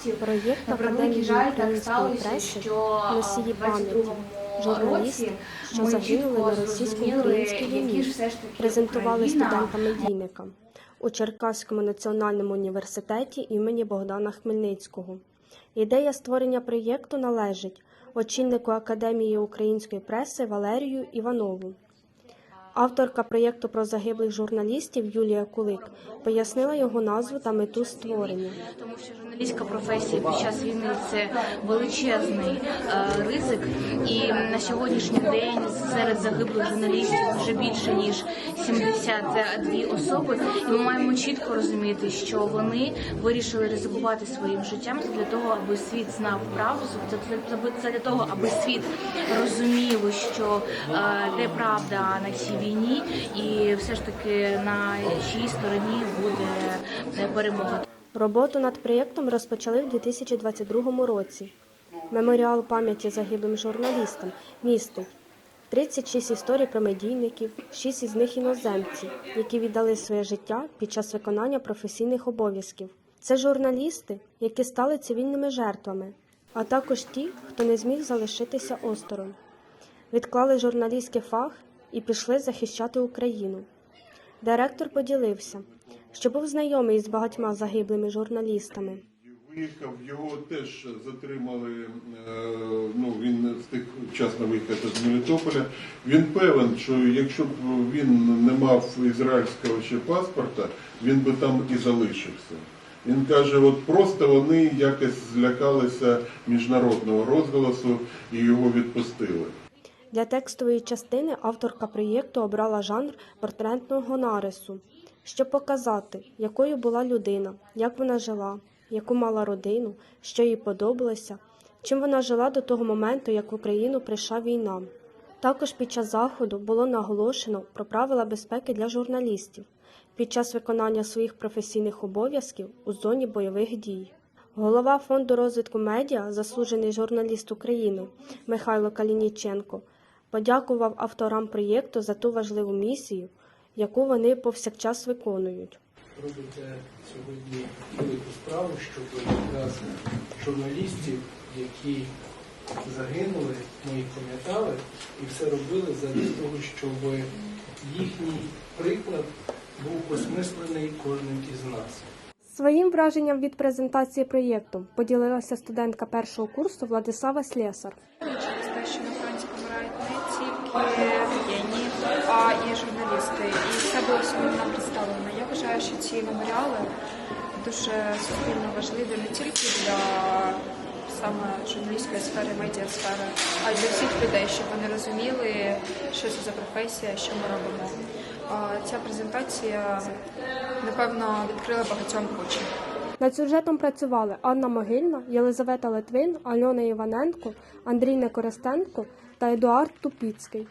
фактів. Проєкт На превеликий жаль, так сталося, що носії в пам'яті, 22-му журналісти, році що ми загинули на російсько-українській війні, презентували студентам-медійникам у Черкаському національному університеті імені Богдана Хмельницького. Ідея створення проєкту належить очільнику Академії української преси Валерію Іванову. Авторка проєкту про загиблих журналістів Юлія Кулик пояснила його назву та мету створення. Тому що журналістська професія під час війни це величезний е, ризик, і на сьогоднішній день серед загиблих журналістів вже більше ніж 72 особи. І ми маємо чітко розуміти, що вони вирішили ризикувати своїм життям для того, аби світ знав правду, це для- це для того, аби світ розумів, що е, де правда на цій війні, і все ж таки на чиїй стороні буде е, перемога. Роботу над проєктом розпочали в 2022 році. Меморіал пам'яті загиблим журналістам містить 36 історій про медійників, 6 із них іноземці, які віддали своє життя під час виконання професійних обов'язків. Це журналісти, які стали цивільними жертвами, а також ті, хто не зміг залишитися осторонь. Відклали журналістський фах і пішли захищати Україну. Директор поділився, що був знайомий з багатьма загиблими журналістами. Виїхав, його теж затримали. е, Ну він встиг вчасно виїхати з Мелітополя. Він певен, що якщо б він не мав ізраїльського ще паспорта, він би там і залишився. Він каже, от просто вони якось злякалися міжнародного розголосу і його відпустили. Для текстової частини авторка проєкту обрала жанр портретного нарису, щоб показати, якою була людина, як вона жила, яку мала родину, що їй подобалося, чим вона жила до того моменту, як в Україну прийшла війна. Також під час заходу було наголошено про правила безпеки для журналістів під час виконання своїх професійних обов'язків у зоні бойових дій. Голова фонду розвитку медіа, заслужений журналіст України Михайло Калініченко, подякував авторам проєкту за ту важливу місію, яку вони повсякчас виконують. робите сьогодні велику справу, щоб якраз журналістів, які загинули, ми їх пам'ятали і все робили задля того, щоб їхній приклад був осмислений кожним із нас. Своїм враженням від презентації проєкту поділилася студентка першого курсу Владислава Слєсар. через те, що на фронті помирають не тільки воєнні, а і журналісти. І все було сьогодні нам представлено. Я вважаю, що ці меморіали дуже суспільно важливі не тільки для саме журналістської сфери, медіасфери, а й для всіх людей, щоб вони розуміли, що це за професія, що ми робимо. Ця презентація, напевно, відкрила багатьом очі. Над сюжетом працювали Анна Могильна, Єлизавета Литвин, Альона Іваненко, Андрій Некористенко та Едуард Тупіцький.